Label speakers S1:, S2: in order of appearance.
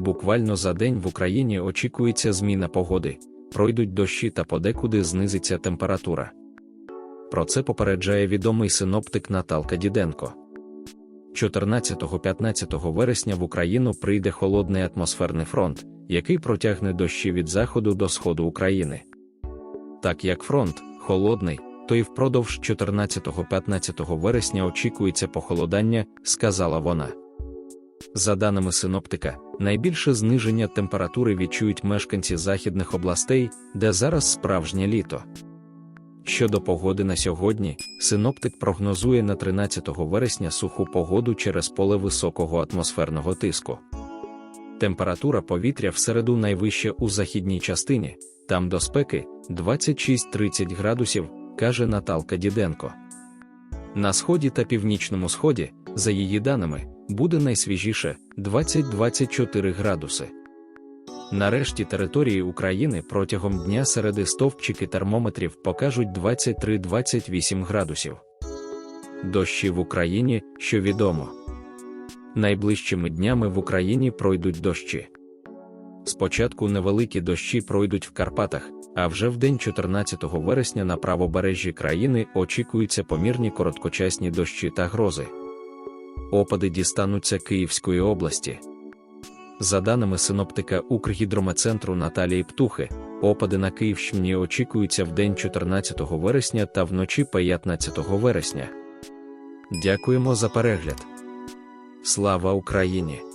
S1: Буквально за день в Україні очікується зміна погоди, пройдуть дощі та подекуди знизиться температура. Про це попереджає відомий синоптик Наталка Діденко. 14-15 вересня в Україну прийде холодний атмосферний фронт, який протягне дощі від заходу до сходу України. Так як фронт холодний, то і впродовж 14-15 вересня очікується похолодання, сказала вона. За даними синоптика, найбільше зниження температури відчують мешканці західних областей, де зараз справжнє літо. Щодо погоди на сьогодні, синоптик прогнозує на 13 вересня суху погоду через поле високого атмосферного тиску. Температура повітря в середу найвища у західній частині, там до спеки 26-30 градусів, каже Наталка Діденко. На сході та північному сході, за її даними, буде найсвіжіше 20-24 градуси. Нарешті території України протягом дня середи стовпчики термометрів покажуть 23-28 градусів. Дощі в Україні, що відомо. Найближчими днями в Україні пройдуть дощі. Спочатку невеликі дощі пройдуть в Карпатах, а вже в день 14 вересня на правобережжі країни очікуються помірні короткочасні дощі та грози. Опади дістануться Київської області. За даними синоптика Укргідромецентру Наталії Птухи, опади на Київщині очікуються в день 14 вересня та вночі 15 вересня. Дякуємо за перегляд. Слава Україні!